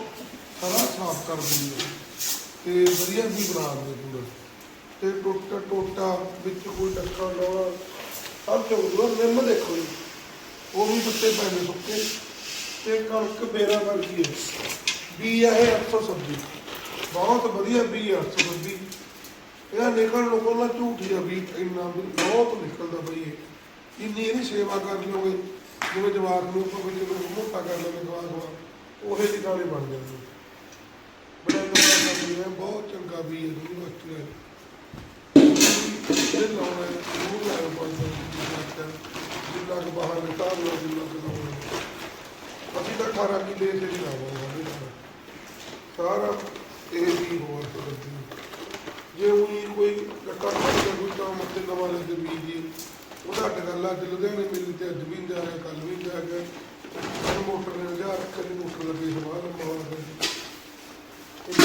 ਸਾਰਾ ਸਾਫ਼ ਕਰ ਦਿੰਦੀ ਹੈ। ਤੇ ਵਧੀਆ ਵੀ ਬਣਾ ਦਿੰਦੀ ਪੂਰਾ। ਤੇ ਟੁੱਟ ਟੋਟਾ, ਵਿੱਚ ਕੋਈ ਟੱਕਾ ਲਾਉਣਾ, ਸਭ ਚੰਗਾ, ਨਿੰਮ ਦੇਖੋ ਜੀ। ਉਹ ਵੀ ਪੱਤੇ ਪੈਣੇ ਸੁੱਕੇ। ਤੇ ਕਣਕ ਬੇਰਾ ਵਰਗੀ ਹੈ। ਵੀ ਇਹ 826 ਬਹੁਤ ਵਧੀਆ ਵੀ ਹੈ 826 ਇਹਦਾ ਨਿਕਲਣ ਨੂੰ ਕੋਲ ਝੂਠੀ ਆ ਵੀ ਇੰਨਾ ਬਹੁਤ ਨਿਕਲਦਾ ਬਈ ਇੰਨੀ ਇਹਦੀ ਸੇਵਾ ਕਰ ਲਓਗੇ ਜਿਵੇਂ ਜਵਾਕ ਨੂੰ ਆਪਾਂ ਕੋਈ ਜਿਵੇਂ ਮੋਟਾ ਕਰ ਲਵੇ ਜਵਾਕ ਨੂੰ, ਉਹੇ ਦੀ ਗਾਣੇ ਬਣ ਜਾਂਦੇ ਬੜਾ ਬੜਾ ਵੀ ਹੈ, ਬਹੁਤ ਚੰਗਾ ਵੀ ਹੈ ਜੀ ਵਸਤੂ ਹੈ ਇਹ ਲਾਉਣਾ ਹੈ ਉਹ ਲਾਉਣਾ ਪੈਂਦਾ ਜਿੰਨਾ ਕੁ ਬਾਹਰ ਨਿਕਾਲ ਲਓ, ਜਿੰਨਾ ਕੁ ਲਾਉਣਾ ਅਸੀਂ ਤਾਂ 18 ਕਿਲੇ ਤੇ ਨਹੀਂ ਲਾਵਾਂਗੇ ਸਾਰਾ ਇਹ ਵੀ ਹੋਰ ਸਕਦੀ ਜੇ ਉਹੀ ਕੋਈ ਕੱਟਾ ਕੱਟ ਕੇ ਕੋਈ ਤਾਂ ਮੱਤੇ ਨਵਾਂ ਲੈ ਕੇ ਬੀਜ ਉਹਦਾ ਅੱਡ ਗੱਲ ਲੁਧਿਆਣੇ ਮਿਲ ਤੇ ਅੱਜ ਵੀ ਜਾ ਰਿਹਾ ਕੱਲ ਵੀ ਜਾ ਗਿਆ। ਮੋਟਰ ਨੇ ਜਾ ਰੱਖਿਆ ਮੋਟਰ ਲੱਗੀ ਸਮਾਨ ਲੰਮਾ ਇਹ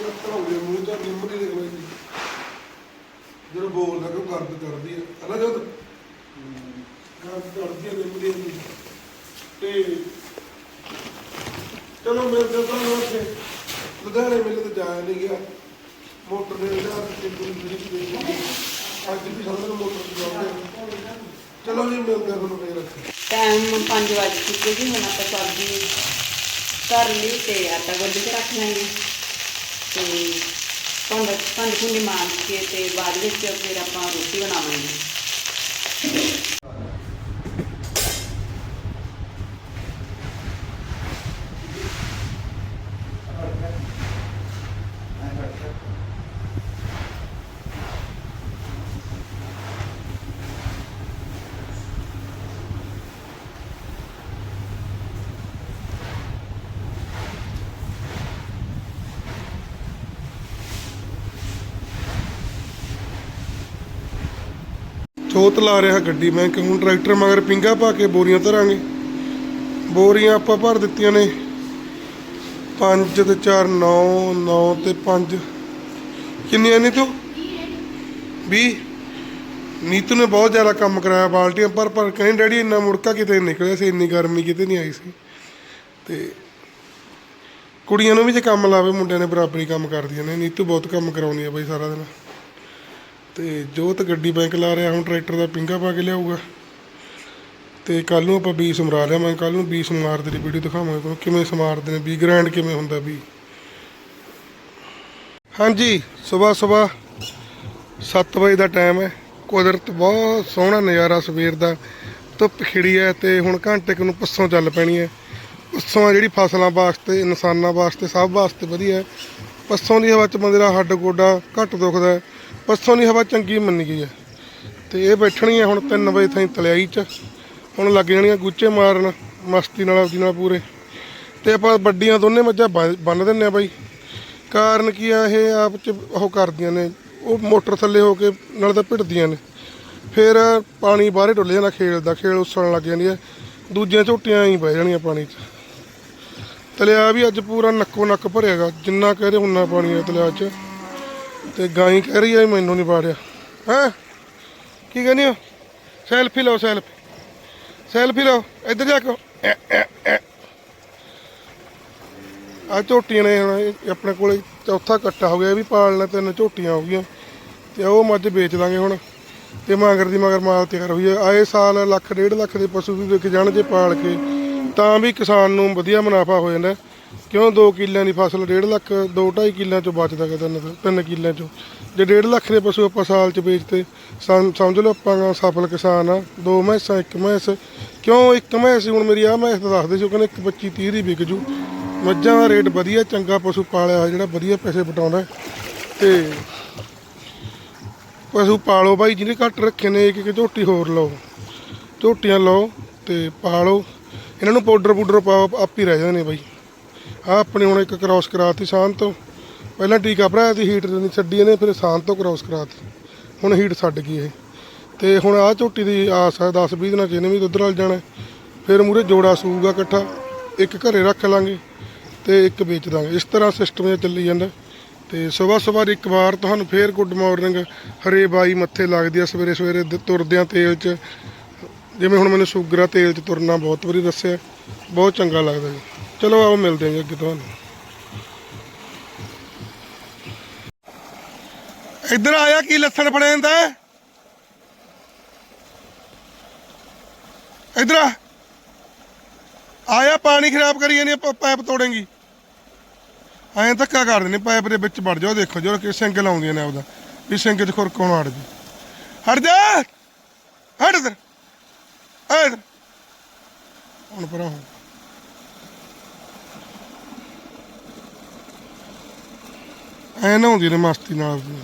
ਰੱਖਾ ਹੋ ਮੂੰਹ ਤਾਂ ਨਿੰਮ ਦੀ ਦੇਖ ਜਦੋਂ ਬੋਲਦਾ ਕਿ ਉਹ ਕਰਦ ਕਰਦੀ ਹੈ ਹਨਾ ਜਦ ਕਰਦ ਕਰਦੀ ਹੈ ਨਿੰਮ ਦੀ ਤੇ ਚਲੋ ਮੇਰੇ ਤੋਂ ਤਾਂ ਉੱਥੇ ਲੁਧਿਆਣੇ ਮੇਲੇ ਤੇ ਜਾਇਆ ਨਹੀਂ ਗਿਆ। ਮੋਟਰ ਨੇ ਜਾ ਕੇ ਪੂਰੀ ਜਿਹੜੀ ਦੇਖੀ ਅੱਜ ਵੀ ਸਾਨੂੰ ਮੋਟਰ ਤੇ ਜਾਉਂਦੇ ਚਲੋ ਜੀ, ਮਿਲਦੇ ਹਾਂ ਤੁਹਾਨੂੰ ਫੇਰ ਇੱਥੇ ਟਾਈਮ 5 ਵਜੇ ਚੁੱਕੇ ਜੀ, ਹੁਣ ਆਪਾਂ ਸਬਜ਼ੀ ਧਰ ਲਈ ਤੇ ਆਟਾ ਗੁੰਨ ਕੇ ਰੱਖ ਲਾਂਗੇ। ਤੇ ਭਾਂਡਾ ਭਾਂਡੇ ਭੁੰਡੇ ਮਾਂਜ ਕੇ ਤੇ ਬਾਅਦ ਵਿੱਚ ਫਿਰ ਆਪਾਂ ਰੋਟੀ ਬਣਾਵਾਂਗੇ। ਚੋਤ ਲਾ ਰਿਹਾ ਗੱਡੀ ਮੈਂ ਕਿ ਹੁਣ ਟਰੈਕਟਰ ਮਗਰ ਪਿੰਗਾ ਪਾ ਕੇ ਬੋਰੀਆਂ ਧਰਾਂਗੇ। ਬੋਰੀਆਂ ਆਪਾਂ ਭਰ ਦਿੱਤੀਆਂ ਨੇ। 5 ਤੇ 4 9 9 ਤੇ 5 ਕਿੰਨੀਆਂ ਨੇ ਤੂੰ? 20 ਨੀਤੂ ਨੇ ਬਹੁਤ ਜ਼ਿਆਦਾ ਕੰਮ ਕਰਾਇਆ, ਬਾਲਟੀਆਂ ਪਰ ਪਰ ਕਹਿੰਦੇ, ਡੈਡੀ, ਇੰਨਾ ਮੁੜਕਾ ਕਿਤੇ ਨਿਕਲਿਆ ਸੀ, ਇੰਨੀ ਗਰਮੀ ਕਿਤੇ ਨਹੀਂ ਆਈ ਸੀ। ਤੇ ਕੁੜੀਆਂ ਨੂੰ ਵੀ ਜੇ ਕੰਮ ਲਾਵੇ, ਮੁੰਡਿਆਂ ਨੇ ਬਰਾਬਰੀ ਕੰਮ ਕਰਦੀਆਂ ਨੇ। ਨੀਤੂ ਬਹੁਤ ਕੰਮ ਕਰਾਉਣੀ ਆ ਬਈ ਸਾਰਾ ਦਿਨ। ਤੇ ਜੋਤ ਗੱਡੀ ਬੈਂਕ ਲਾ ਰਿਹਾ, ਹੁਣ ਟਰੈਕਟਰ ਦਾ ਪਿੰਗਾ ਪਾ ਕੇ ਲਿਆਊਗਾ। ਤੇ ਕੱਲ ਨੂੰ ਆਪਾਂ ਬੀ ਸਮਰਾ ਲਿਆ ਮੈਂ ਕੱਲ ਨੂੰ ਬੀ ਸਮਾਰਦੇ ਦੀ ਵੀਡੀਓ ਦਿਖਾਵਾਂਗਾ ਤੁਹਾਨੂੰ ਕਿਵੇਂ ਸਮਾਰਦੇ ਨੇ, ਬੀ ਗ੍ਰੈਂਡ ਕਿਵੇਂ ਹੁੰਦਾ ਬੀ। ਹਾਂਜੀ, ਸਵੇਰ ਸਵੇਰ 7 ਵਜੇ ਦਾ ਟਾਈਮ ਹੈ, ਕੁਦਰਤ ਬਹੁਤ ਸੋਹਣਾ ਨਜ਼ਾਰਾ ਸਵੇਰ ਦਾ, ਧੁੱਪ ਖਿੜੀ ਹੈ ਤੇ ਹੁਣ ਘੰਟੇ ਕੁ ਨੂੰ ਪੱਸੋਂ ਚੱਲ ਪੈਣੀ ਹੈ। ਪੱਸੋਂ ਆ ਜਿਹੜੀ ਫਸਲਾਂ ਵਾਸਤੇ, ਇਨਸਾਨਾਂ ਵਾਸਤੇ, ਸਭ ਵਾਸਤੇ ਵਧੀਆ ਪੱਸੋਂ ਦੀ ਹਵਾ ਚ ਬੰਦੇ ਦਾ ਹੱਡ ਗੋਡਾ ਘੱਟ ਦੁਖਦਾ ਪਰਸੋਂ ਦੀ ਹਵਾ ਚੰਗੀ ਮੰਨੀ ਗਈ ਹੈ। ਤੇ ਇਹ ਬੈਠਣੀ ਹੈ ਹੁਣ 3 ਵਜੇ ਤਾਈਂ ਤਲਿਆਈ ਚ। ਹੁਣ ਲੱਗ ਜਾਣੀਆਂ ਗੁੱਚੇ ਮਾਰਨ, ਮਸਤੀ ਨਾਲ ਆਪਦੀ ਨਾਲ ਪੂਰੇ। ਤੇ ਆਪਾਂ ਵੱਡੀਆਂ ਦੋਨੇ ਮੱਝਾਂ ਬੰਨ ਬੰਨ ਦਿੰਨੇ ਆ ਬਾਈ। ਕਾਰਨ ਕੀ ਆ, ਇਹ ਆਪ ਚ ਉਹ ਕਰਦੀਆਂ ਨੇ। ਉਹ ਮੋਟਰ ਥੱਲੇ ਹੋ ਕੇ ਨਾਲ ਤਾਂ ਭਿੜਦੀਆਂ ਨੇ। ਫਿਰ ਪਾਣੀ ਬਾਹਰੇ ਡੁੱਲ ਜਾਂਦਾ ਖੇਲ ਦਾ, ਖੇਲ ਉਸਣ ਲੱਗ ਜਾਂਦੀ ਹੈ। ਦੂਜੀਆਂ ਝੋਟੀਆਂ ਹੀ ਬਹਿ ਜਾਣੀਆਂ ਪਾਣੀ 'ਚ। ਤਲਿਆ ਵੀ ਅੱਜ ਪੂਰਾ ਨੱਕੋ ਨੱਕ ਭਰਿਆਗਾ, ਜਿੰਨਾ ਕਹਦੇ ਉਨਾ ਪਾਣੀ ਹੈ ਤਲਿਆ 'ਚ। ਤੇ ਗਾਈ ਕਹਿ ਰਹੀ ਹੈ ਮੈਨੂੰ ਨਹੀਂ ਪਾੜਿਆ ਹੈ? ਕੀ ਕਹਿੰਦੀ ਹੋ ਸੈਲਫੀ ਲਓ ਸੈਲਫੀ। ਸੈਲਫੀ ਲਓ ਇੱਧਰ ਜਾ ਕੇ। ਐ, ਆ ਝੋਟੀਆਂ ਨੇ ਹੁਣ ਆਪਣੇ ਕੋਲੇ ਚੌਥਾ ਕੱਟਾ ਹੋ ਗਿਆ ਇਹ ਵੀ ਪਾਲਣਾ ਤਿੰਨ ਝੋਟੀਆਂ ਹੋ ਗਈਆਂ। ਤੇ ਉਹ ਮੱਝ ਵੇਚ ਦਾਂਗੇ ਹੁਣ। ਤੇ ਮਗਰ ਦੀ ਮਗਰ ਮਾਲ ਤਿਆਰ ਹੋਈ ਹੈ ਆਏ ਸਾਲ ਲੱਖ ਡੇਢ ਲੱਖ ਦੇ ਪਸ਼ੂ ਵੀ ਵਿਕ ਜਾਣ ਜੇ ਪਾਲ ਕੇ। ਤਾਂ ਵੀ ਕਿਸਾਨ ਨੂੰ ਵਧੀਆ ਮੁਨਾਫਾ ਹੋ ਜਾਂਦਾ। ਕਿਉਂ 2 ਕਿੱਲਿਆਂ ਦੀ ਫਸਲ 1.5 ਲੱਖ 2.5 ਕਿੱਲਿਆਂ ਚੋਂ ਬਚਦਾ ਗਾ ਤਿੰਨ ਤਿੰਨ ਕਿੱਲਿਆਂ ਚੋਂ। ਜੇ 1.5 ਲੱਖ ਦੇ ਪਸ਼ੂ ਆਪਾਂ ਸਾਲ ਚ ਵੇਚਤੇ ਸਮ- ਸਮਝ ਲਓ ਆਪਾਂ ਸਫਲ ਕਿਸਾਨ ਆ, ਦੋ ਮੈਸਾਂ, ਇੱਕ ਮੈਸ। ਕਿਉਂ ਇੱਕ ਮੈਸ? ਹੁਣ ਮੇਰੀ ਆ ਮੈਸ ਤਾਂ ਦੱਸਦੇ ਸੀ ਉਹ ਕਹਿੰਦੇ ਇੱਕ 25 30 ਦੀ ਵਿਕ ਜੂ। ਮੱਝਾਂ ਦਾ ਰੇਟ ਵਧੀਆ, ਚੰਗਾ ਪਸ਼ੂ ਪਾਲਿਆ ਹੋਇਆ ਜਿਹੜਾ ਵਧੀਆ ਪੈਸੇ ਬਟਾਉਂਦਾ ਹੈ। ਤੇ ਪਸ਼ੂ ਪਾਲੋ ਬਾਈ, ਜਿਹਨੇ ਘੱਟ ਰੱਖੇ ਨੇ, ਇੱਕ ਇੱਕ ਝੋਟੀ ਹੋਰ ਲਓ। ਝੋਟੀਆਂ ਲਓ ਤੇ ਪਾਲੋ। ਇਹਨਾਂ ਨੂੰ ਪਾਊਡਰ ਪੂਡਰ ਪਾਓ ਆਪ ਹੀ ਰਹਿ ਜਾਂਦੇ ਨੇ ਬਾਈ। ਆ ਆਪਣੇ ਹੁਣ ਇੱਕ ਕ੍ਰਾਸ ਕਰਾਤੀ ਸ਼ਾਨ ਤੋਂ। ਪਹਿਲਾਂ ਟੀਕਾ ਭਰਾਇਆ ਸੀ ਹੀਟ ਨਹੀਂ ਛੱਡੀ ਇਹਨੇ, ਫਿਰ ਸ਼ਾਨ ਤੋਂ ਕ੍ਰਾਸ ਕਰਾਤੀ। ਹੁਣ ਹੀਟ ਛੱਡ ਗਈ ਇਹ। ਤੇ ਹੁਣ ਆ ਝੋਟੀ ਦੀ ਆਸ ਹੈ 10 20 ਦਿਨਾਂ ਚ ਇਹਨੇ ਵੀ ਦੁੱਧ ਨਾਲ ਜਾਣਾ ਫਿਰ ਮੂਰੇ ਜੋੜਾ ਸੂਗਾ ਇਕੱਠਾ, ਇੱਕ ਘਰੇ ਰੱਖ ਲਾਂਗੇ ਤੇ ਇੱਕ ਵੇਚ ਦਾਂਗੇ। ਇਸ ਤਰ੍ਹਾਂ ਸਿਸਟਮ ਇਹ ਚੱਲੀ ਜਾਂਦਾ ਤੇ ਸਵੇਰ ਸਵੇਰ ਇੱਕ ਵਾਰ ਤੁਹਾਨੂੰ ਫੇਰ ਗੁੱਡ ਮਾਰਨਿੰਗ ਹਰੇ ਬਾਈ ਮੱਥੇ ਲੱਗਦੀ ਆ ਸਵੇਰੇ ਸਵੇਰੇ ਤੁਰਦਿਆਂ ਤੇਲ 'ਚ। ਜਿਵੇਂ ਹੁਣ ਮੈਨੂੰ ਸ਼ੂਗਰ ਆ, ਤੇਲ 'ਚ ਤੁਰਨਾ ਬਹੁਤ ਵਾਰੀ ਦੱਸਿਆ। ਬਹੁਤ ਚੰਗਾ ਲੱਗਦਾ ਜੀ। ਚਲੋ ਆਓ, ਮਿਲਦੇ ਹਾਂ ਅੱਗੇ ਤੁਹਾਨੂੰ। ਇੱਧਰ ਆਇਆ, ਕੀ ਲੱਛਣ ਫੜੇ ਜਾਂਦਾ ਇੱਧਰ ਆ। ਆਇਆ, ਪਾਣੀ ਖਰਾਬ ਕਰੀ ਜਾਂਦੀ ਪਾਈਪ ਤੋੜੇਂਗੀ। ਐਂ ਧੱਕਾ ਕਰਦੇ ਨੇ ਪਾਈਪ ਦੇ ਵਿੱਚ ਵੜ ਜਾਓ, ਦੇਖੋ ਜੋ ਕਿ ਸਿੰਗ ਲਾਉਂਦੀਆਂ ਨੇ ਆਪਦਾ, ਵੀ ਸਿੰਗ 'ਚ ਖੁਰਕ ਹੋਣਾ ਹਟ ਜੀ। ਹਟ ਜਾ! ਹਟ ਇੱਧਰ। ਆ ਇੱਧਰ। ਹੁਣ ਪਰਾਂ ਹੋ। ਐ ਨਹਾਉਂਦੀ ਨੇ ਮਸਤੀ ਨਾਲ। ਆਪਦੀ।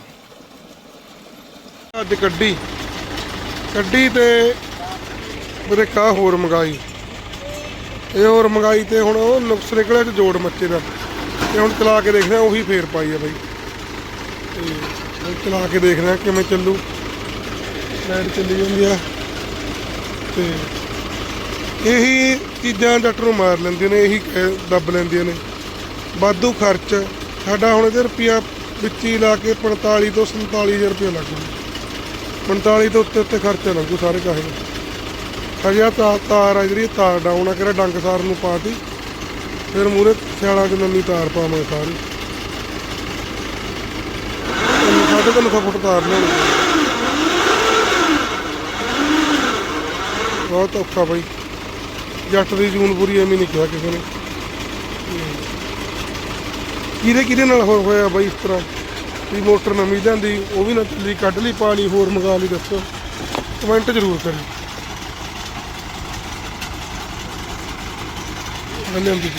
ਅੱਜ ਕੱਢੀ। ਕੱਢੀ ਤੇ ਮੇਰੇ ਕਾ ਹੋਰ ਮੰਗਾਈ। ਇਹ ਹੋਰ ਮੰਗਾਈ ਤੇ ਹੁਣ ਉਹ ਨੁਕਸ ਨਿਕਲਿਆ ਤੇ ਜੋੜ ਮੱਚੇ ਦਾ। ਤੇ ਹੁਣ ਚਲਾ ਕੇ ਦੇਖਦੇ ਆ, ਉਹੀ ਫੇਰ ਪਾਈ ਆ ਬਈ। ਤੇ ਹੁਣ ਚਲਾ ਕੇ ਦੇਖਦੇ ਆ ਕਿਵੇਂ ਚੱਲੂ। ਲਾਈਟ ਚੱਲੀ ਜਾਂਦੀ ਆ। ਤੇ ਇਹੀ ਚੀਜ਼ਾਂ ਡਾਕਟਰ ਨੂੰ ਮਾਰ ਲੈਂਦੀਆਂ ਨੇ, ਇਹੀ ਕਹਿ- ਦੱਬ ਲੈਂਦੀਆਂ ਨੇ। ਵਾਧੂ ਖਰਚ। ਸਾਡਾ ਹੁਣ ਇਹਦੇ ਰੁਪਿਆ ਵਿੱਚ ਹੀ ਲਾ ਕੇ 45 ਤੋਂ 47000 ਰੁਪਇਆ ਲੱਗ ਜੂ 45 ਤੋਂ ਉੱਤੇ ਉੱਤੇ ਖਰਚਾ ਲੱਗੂ ਸਾਰੇ ਕਾਹੇ ਦਾ। ਹਜੇ ਤਾਰ ਆ ਜਿਹੜੀ ਤਾਰ ਡਾਊਨ ਆ, ਕਿਹੜਾ ਡੰਗਸਾਰ ਨੂੰ ਪਾਤੀ। ਫਿਰ ਮੂਰੇ ਸਿਆਲਾਂ 'ਚ ਨਵੀਂ ਤਾਰ ਪਾਵਾਂਗੇ ਸਾਰੀ। ਤਿੰਨ- ਸਾਢੇ ਤਿੰਨ ਸੌ ਫੁੱਟ ਤਾਰ ਲਿਆਉਣੀ ਬਹੁਤ ਔਖਾ ਬਾਈ। ਜੱਟ ਦੀ ਜੂਨ ਪੂਰੀ ਐਵੇਂ ਨਹੀਂ ਕਿਹਾ ਕਿਸੇ ਨੇ। ਕਿਹਦੇ ਕਿਹਦੇ ਨਾਲ ਹੋ ਹੋਇਆ ਬਾਈ ਇਸ ਤਰ੍ਹਾਂ। ਵੀ ਮੋਟਰ ਨਵੀਂ ਜਾਂਦੀ ਉਹ ਵੀ ਨਾ ਚੱਲੀ, ਕੱਢ ਲਈ ਪਾਣੀ, ਹੋਰ ਮੰਗਾ ਲਈ ਦੱਸੋ। ਕਮੈਂਟ ਜ਼ਰੂਰ ਕਰਿਓ। ਧੰਨਵਾਦ ਜੀ